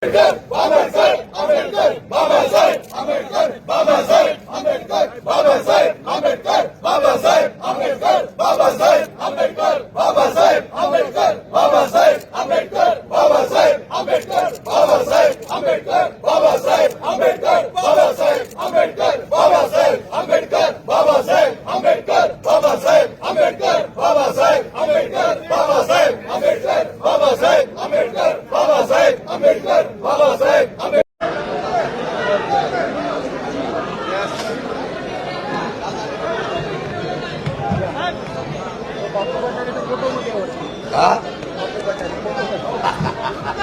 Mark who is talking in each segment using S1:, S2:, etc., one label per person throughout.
S1: बाबासाहेब आंबेडकर बाबासाहेब आंबेडकर
S2: बाबासाहेब आंबेडकर बाबासाहेब
S3: आंबेडकर बाबासाहेब आंबेडकर बाबासाहेब आंबेडकर बाबासाहेब आंबेडकर बाबासाहेब आंबेडकर बाबासाहेब आंबेडकर बाबासाहेब आंबेडकर बाबासाहेब आंबेडकर बाबासाहेब आंबेडकर बाबासाहेब आंबेडकर बाबासाहेब आंबेडकर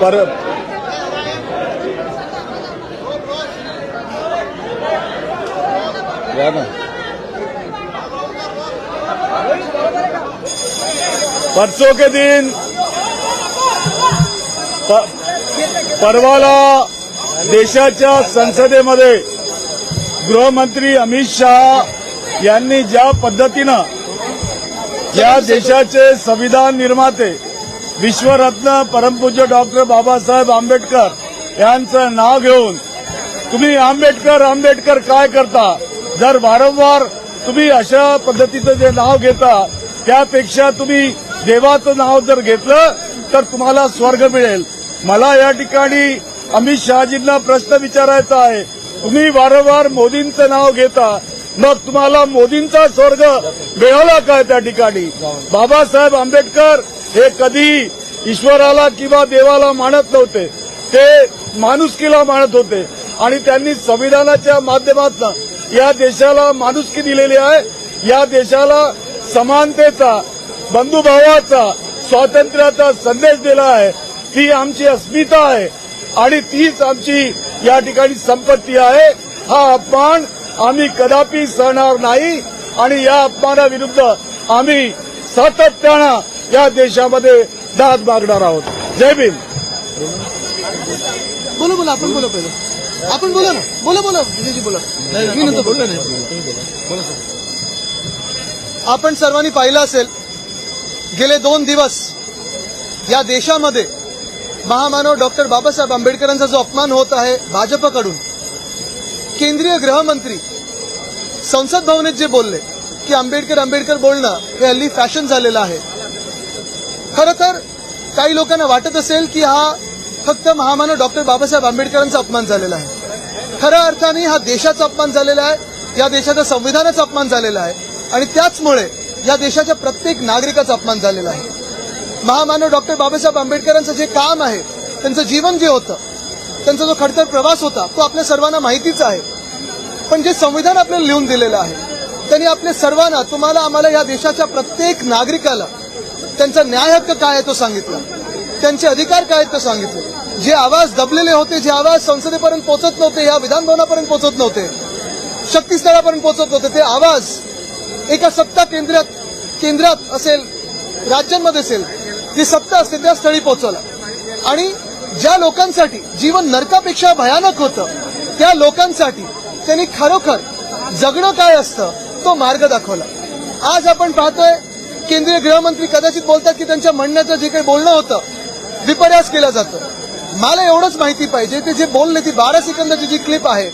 S2: परत या ना। परसों के दिन परवाला देशाच्या संसदेमध्ये गृहमंत्री अमित शहा यांनी ज्या पद्धतीनं या देशाचे संविधान निर्माते विश्वरत्न परमपूज्य डॉक्टर बाबासाहेब आंबेडकर यांचं नाव घेऊन तुम्ही आंबेडकर आंबेडकर काय करता? जर वारंवार तुम्ही अशा पद्धतीचं जे नाव घेता त्यापेक्षा तुम्ही देवाचं नाव जर घेतलं तर तुम्हाला स्वर्ग मिळेल. मला या ठिकाणी अमित शहाजींना प्रश्न विचारायचा आहे. तुम्ही वारंवार मोदींचं नाव घेता मग तुम्हाला मोदींचा स्वर्ग मिळाला काय त्या ठिकाणी? बाबासाहेब आंबेडकर हे कधी ईश्वराला किंवा देवाला मानत नव्हते. ते माणुसकीला मानत होते. आणि त्यांनी संविधानाच्या माध्यमातून या देशाला माणुसकी दिलेली आहे. या देशाला समानतेचा बंधुभावाचा स्वातंत्र्याचा संदेश दिला आहे. ती आमची अस्मिता आहे. आणि तीच आमची या ठिकाणी संपत्ती आहे. हा अपमान आम्ही कदापि सहणार नाही. आणि या अपमानाविरुद्ध आम्ही सातत्यानं या देशामध्ये दाद मागणार आहोत. जय भीम.
S4: बोला बोला आपण बोला पहिलं. आपण बोला ना. बोला बोला. विजयजी बोला. मी नंतर बोललो आपण सर्वांनी पाहिलं असेल गेले दोन दिवस या देशामध्ये महामानव डॉक्टर बाबासाहेब आंबेडकरांचा जो अपमान होत आहे भाजपकडून केंद्रीय गृहमंत्री संसद भवनात जे बोलले की आंबेडकर आंबेडकर बोलणं हे हल्ली फॅशन झालेलं आहे. खरं तर काही लोकांना वाटत असेल की हा फक्त महामानव डॉक्टर बाबासाहेब आंबेडकरांचा अपमान झालेला आहे. खऱ्या अर्थाने हा देशाचा अपमान झालेला आहे या देशाच्या संविधानाचा अपमान झालेला आहे आणि त्याचमुळे या देशाच्या प्रत्येक नागरिकाचा अपमान झालेला आहे. महामानव डॉक्टर बाबासाहेब आंबेडकरांचं जे काम आहे त्यांचं जीवन जे होतं त्यांचा जो खडतर प्रवास होता तो आपल्या सर्वांना माहितीच आहे. पण जे संविधान आपल्याला लिहून दिलेलं आहे त्यांनी आपल्या सर्वांना तुम्हाला आम्हाला या देशाच्या प्रत्येक नागरिकाला त्यांचा न्याय हक्क काय आहे तो सांगितला. त्यांचे अधिकार काय आहेत ते सांगितले. जे आवाज दबलेले होते जे आवाज संसदेपर्यंत पोहोचत नव्हते या विधानभवनापर्यंत पोहोचत नव्हते शक्तीस्थळापर्यंत पोहोचत नव्हते ते आवाज एका सत्ता केंद्रात केंद्रात असेल राज्यांमध्ये असेल जी सत्ता असते त्या स्थळी पोहोचवला. आणि ज्या लोकांसाठी जीवन नरकापेक्षा भयानक होतं त्या लोकांसाठी त्यांनी खरोखर जगणं काय असतं तो मार्ग दाखवला. आज आपण पाहतोय केंद्रीय गृहमंत्री कदाचित बोलतात की त्यांच्या म्हणण्याचं जे काही बोलणं होतं विपर्यास केला जातो. मला एवढंच माहिती पाहिजे ते जे बोलले ती बारा सेकंदाची जी क्लिप आहे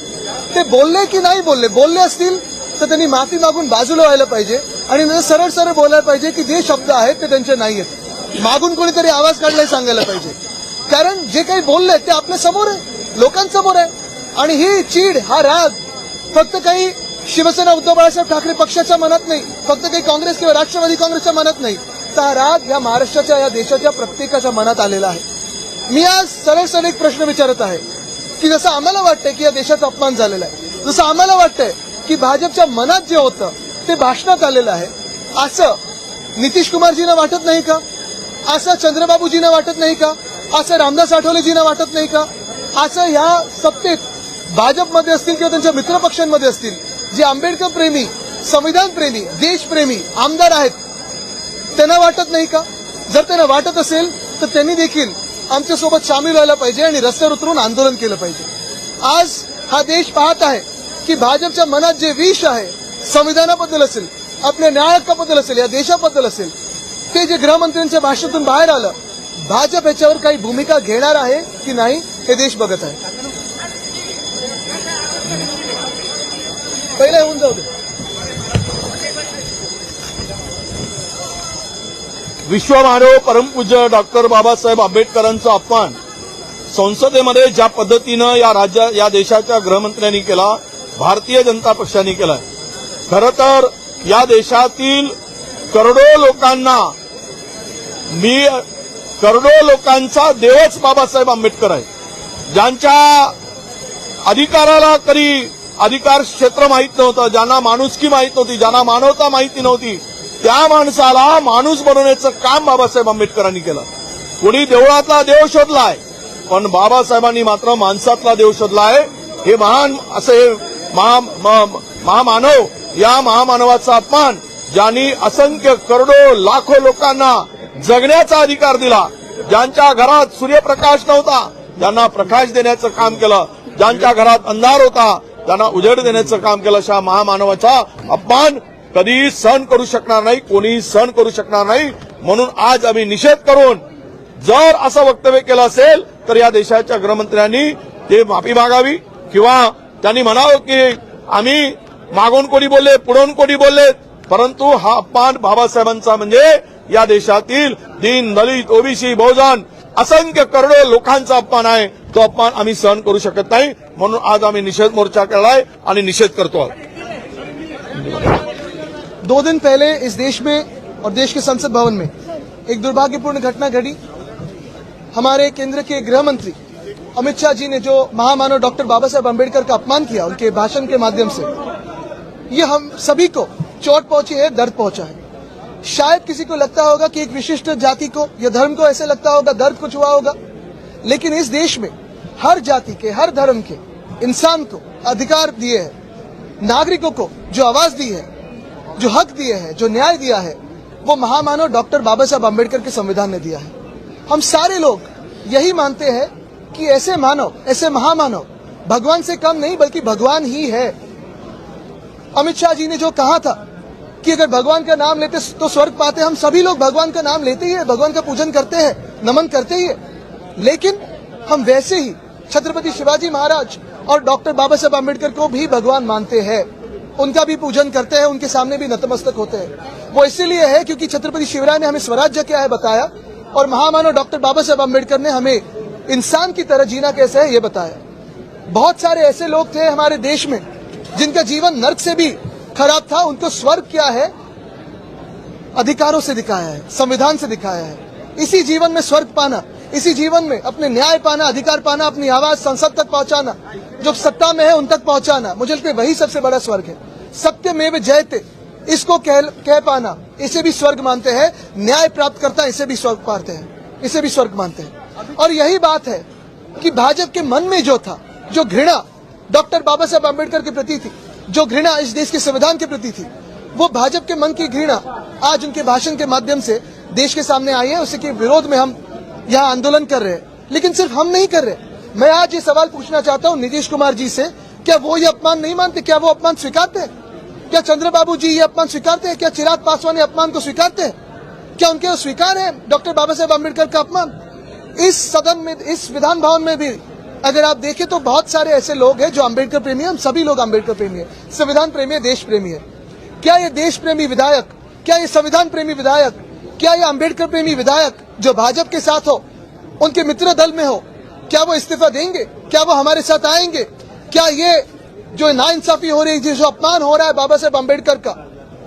S4: ते बोलले की नाही बोलले? बोलले असतील तर त्यांनी माफी मागून बाजूला व्हायला पाहिजे आणि सरळ सरळ बोलायला पाहिजे की जे शब्द आहेत ते त्यांचे नाही आहेत. मागून कोणीतरी आवाज काढलाय सांगायला पाहिजे. कारण जे काही बोलले ते आपल्यासमोर आहे लोकांसमोर आहे. आणि ही चीड हा राग फक्त काही शिवसेना उद्धव बाळासाहेब ठाकरे पक्षाच्या मनात नाही. फक्त काही काँग्रेस किंवा राष्ट्रवादी काँग्रेसच्या मनात नाही. तर हा राग या महाराष्ट्राच्या या देशाच्या प्रत्येकाच्या मनात आलेला आहे. मी आज सरळ सरळ एक प्रश्न विचारत आहे की जसं आम्हाला वाटतंय की या देशाचा अपमान झालेला आहे जसं आम्हाला वाटतंय की भाजपच्या मनात जे होतं ते भाषणात आलेलं आहे. असं नितीश कुमारजींना वाटत नाही का? असं चंद्रबाबूजींना वाटत नाही का? असं रामदास आठवलेजींना वाटत नाही का? असं ह्या सत्तेत भाजपमध्ये असतील किंवा त्यांच्या मित्रपक्षांमध्ये असतील जे आंबेडकर प्रेमी संविधान प्रेमी देशप्रेमी आमदार आहेत त्यांना वाटत नाही का? जर त्यांना वाटत असेल तर त्यांनी देखील आमच्यासोबत सामील व्हायला पाहिजे आणि रस्त्यावर उतरून आंदोलन केलं पाहिजे. आज हा देश पाहत आहे की भाजपच्या मनात जे विष आहे संविधानाबद्दल असेल आपल्या न्यायहक्काबद्दल असेल या देशाबद्दल असेल ते जे गृहमंत्र्यांच्या भाषणातून बाहेर आलं भाजप याच्यावर काही भूमिका घेणार आहे की नाही हे देश बघत आहे. पहिला होऊन जाऊ दे.
S3: विश्वमानव परमपूज्य डॉक्टर बाबासाहेब आंबेडकरांचा अपमान संसदेमध्ये ज्या पद्धतीनं या राज्या या देशाच्या गृहमंत्र्यांनी केला भारतीय जनता पक्षाने केलाय. खरं तर या देशातील करोडो लोकांना मी करोडो लोकांचा देवच बाबासाहेब आंबेडकर आहे. ज्यांच्या अधिकाराला कधी अधिकार क्षेत्र माहीत नव्हतं ज्यांना माणुसकी माहीत नव्हती ज्यांना मानवता माहिती नव्हती त्या माणसाला माणूस बनवण्याचं काम बाबासाहेब आंबेडकरांनी केलं. कुणी देवळातला देव शोधलाय पण बाबासाहेबांनी मात्र माणसातला देव शोधलाय. हे महान असे महा म- महामानव या महामानवाचा अपमान ज्यांनी असंख्य करोडो लाखो लोकांना जगण्याचा अधिकार दिला. ज्यांच्या घरात सूर्यप्रकाश नव्हता ज्यांना प्रकाश देण्याचं काम केलं. ज्यांच्या घरात अंधार होता त्यांना उजेड देण्याचं काम केलं अशा महामानवाचा अपमान कधीही सहन करू शकणार नाही कोणीही सहन करू शकणार नाही. म्हणून आज आम्ही निषेध करून जर असं वक्तव्य केलं असेल तर या देशाच्या गृहमंत्र्यांनी ते माफी मागावी किंवा त्यांनी म्हणावं की आम्ही मागून कोणी बोलले पुढून कोणी बोलले परंतु हा अपमान बाबासाहेबांचा म्हणजे या देशातील दीन दलित ओबीसी बहुजन असंख्य करोडो लोकांचा अपमान आहे. तो अपमान आम्ही सहन करू शकत नाही. म्हणून आज आम्ही निषेध मोर्चा केलाय आणि निषेध करतो आहोत
S4: दो दिन पहले इस देश में और देश के संसद भवन में एक दुर्भाग्यपूर्ण घटना घटी। हमारे केंद्र के गृह मंत्री अमित शाह जी ने जो महामानव डॉक्टर बाबा साहेब अम्बेडकर का अपमान किया उनके भाषण के माध्यम से ये हम सभी को चोट पहुंची है दर्द पहुंचा है। शायद किसी को लगता होगा कि एक विशिष्ट जाति को या धर्म को ऐसे लगता होगा दर्द कुछ हुआ होगा। लेकिन इस देश में हर जाति के, हर धर्म के इंसान को अधिकार दिए हैं, नागरिकों को जो आवाज़ दी है, जो हक दिए हैं, जो न्याय दिया है, वो महामानव डॉक्टर बाबा साहब अंबेडकर के संविधान ने दिया है। हम सारे लोग यही मानते हैं कि ऐसे मानव, ऐसे महामानव भगवान से कम नहीं, बल्कि भगवान ही है। अमित शाह जी ने जो कहा था कि अगर भगवान का नाम लेते तो स्वर्ग पाते। हम सभी लोग भगवान का नाम लेते ही है, भगवान का पूजन करते हैं, नमन करते ही है। लेकिन हम वैसे ही छत्रपति शिवाजी महाराज और डॉक्टर बाबा साहब अंबेडकर को भी भगवान मानते हैं। उनका भी पूजन करते हैं, उनके सामने भी नतमस्तक होते हैं। वो इसीलिए है क्योंकि छत्रपति शिवराय ने हमें स्वराज्य क्या है बताया और महामानव डॉक्टर बाबा साहब अंबेडकर ने हमें इंसान की तरह जीना कैसे है ये बताया। बहुत सारे ऐसे लोग थे हमारे देश में जिनका जीवन नर्क से भी खराब था उनको स्वर्ग क्या है? अधिकारों से दिखाया है संविधान से दिखाया है। इसी जीवन में स्वर्ग पाना इसी जीवन में अपने न्याय पाना अधिकार पाना अपनी आवाज़ संसद तक पहुंचाना जो सत्ता में है उन तक पहुंचाना मुझे लगता है वही सबसे बड़ा स्वर्ग है। सत्य में वे जयते इसको कह, कह पाना इसे भी स्वर्ग मानते हैं न्याय प्राप्त करता इसे भी स्वर्ग पाते हैं इसे भी स्वर्ग मानते हैं। और यही बात है कि भाजपा के मन में जो था जो घृणा डॉक्टर बाबा साहब अंबेडकर के प्रति थी जो घृणा इस देश के संविधान के प्रति थी, वो भाजपा के मन की घृणा आज उनके भाषण के माध्यम से देश के सामने आई है उसके विरोध में हम यहाँ आंदोलन कर रहे हैं। लेकिन सिर्फ़ हम नहीं कर रहे। मैं आज ये सवाल पूछना चाहता हूँ नीतीश कुमार जी से, क्या वो ये अपमान नहीं मानते? क्या वो अपमान स्वीकारते हैं? क्या चंद्रबाबू जी ये अपमान स्वीकारते हैं? क्या चिराग पासवान ये अपमान को स्वीकारते हैं? क्या उनके स्वीकार है? डॉक्टर बाबा साहेब अंबेडकर का अपमान? इस सदन में, इस विधान भवन में भी अगर आप देखें तो बहुत सारे ऐसे लोग हैं जो अंबेडकर प्रेमी हैं, हम सभी लोग अंबेडकर प्रेमी है। संविधान प्रेमी है, देश प्रेमी है। क्या ये देश प्रेमी विधायक, क्या ये संविधान प्रेमी विधायक, क्या ये अंबेडकर प्रेमी विधायक जो भाजपा के साथ हो, उनके मित्र दल में हो, क्या वो इस्तीफा देंगे? क्या वो हमारे साथ आएँगे? क्या ये जो नाइंसाफी हो रही है, जो अपमान हो रहा है बाबा साहेब अंबेडकर का,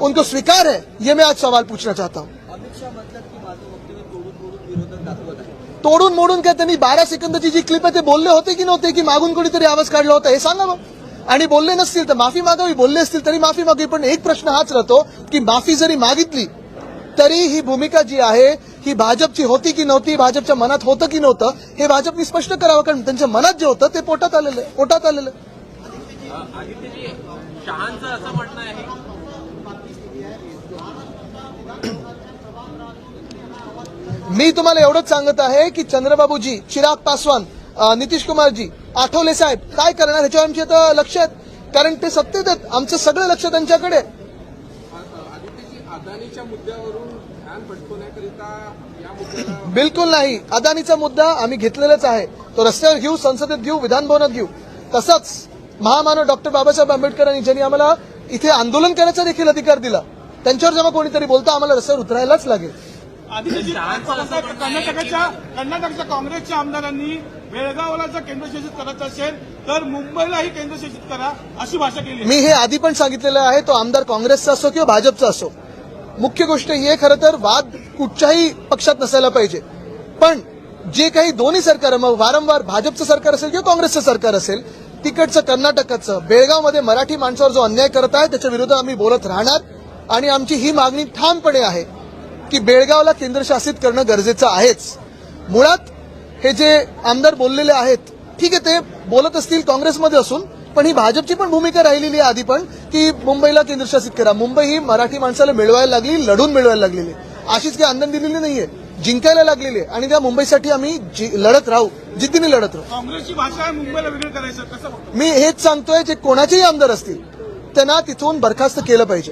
S4: उनको स्वीकार है? ये मैं आज सवाल पूछना चाहता हूँ। तोडून मोडून काय त्यांनी बारा सेकंदाची जी क्लिप आहे ते बोलले होते की नव्हते की मागून कोणीतरी आवाज काढला होता हे सांगा मग. आणि बोलले नसतील तर माफी मागावी बोलले असतील तरी माफी मागावी. पण एक प्रश्न हाच राहतो की माफी जरी मागितली तरी ही भूमिका जी आहे ही भाजपची होती की नव्हती भाजपच्या मनात होतं की नव्हतं हे भाजपनी स्पष्ट करावं. कारण त्यांच्या मनात जे होतं ते पोटात आलेलं आहे, पोटात आलेलं
S5: शहांचं असं म्हणणं आहे
S4: मी तुम्हाला एवढंच सांगत आहे की चंद्रबाबूजी चिराग पासवान नितीश कुमारजी आठवले साहेब काय करणार ह्याच्यावर आमचे आता लक्ष आहेत. कारण ते सत्तेत आहेत. आमचं सगळं लक्ष त्यांच्याकडे
S5: अदानीच्या मुद्द्यावरून ध्यान भटकवण्याकरिता
S4: बिलकुल नाही. अदानीचा मुद्दा आम्ही घेतलेलाच आहे. तो रस्त्यावर घेऊ संसदेत घेऊ विधानभवनात घेऊ. तसंच महामानव डॉक्टर बाबासाहेब आंबेडकरांनी ज्यांनी आम्हाला इथे आंदोलन करण्याचा देखील अधिकार दिला त्यांच्यावर जेव्हा कोणीतरी बोलतं आम्हाला रस्त्यावर उतरायलाच लागेल.
S6: कर्नाटकाच्या कर्नाटकच्या काँग्रेसच्या आमदारांनी बेळगावला जर केंद्रशासित करायचं असेल तर मुंबईलाही केंद्रशासित करा अशी भाषा केली.
S4: मी हे आधी पण सांगितलेलं आहे तो आमदार काँग्रेसचा असो किंवा भाजपचा असो. मुख्य गोष्ट ही आहे खरं तर वाद कुठच्याही पक्षात नसायला पाहिजे. पण जे काही दोन्ही सरकार मग वारंवार भाजपचं सरकार असेल किंवा काँग्रेसचं सरकार असेल तिकडचं कर्नाटकाचं बेळगावमध्ये मराठी माणसावर जो अन्याय करत आहे त्याच्या विरोधात आम्ही बोलत राहणार. आणि आमची ही मागणी ठामपणे आहे. की बेळगावला केंद्रशासित करणं गरजेचं आहेच. मुळात हे जे आमदार बोललेले आहेत ठीक आहे ते बोलत असतील काँग्रेसमध्ये असून पण ही भाजपची पण भूमिका राहिलेली आहे आधी पण की मुंबईला केंद्रशासित करा. मुंबई ही मराठी माणसाला मिळवायला लागली लढून मिळवायला लागलेली. अशीच काही आंदोलन दिलेली नाहीये. जिंकायला लागलेली आहे. आणि त्या मुंबईसाठी आम्ही लढत राहू. जिद्दीने लढत राहू.
S6: काँग्रेसची भाषा आहे मुंबईला वेगळं करायचं
S4: मी हेच सांगतोय जे कोणाचेही आमदार असतील त्यांना तिथून बरखास्त केलं पाहिजे.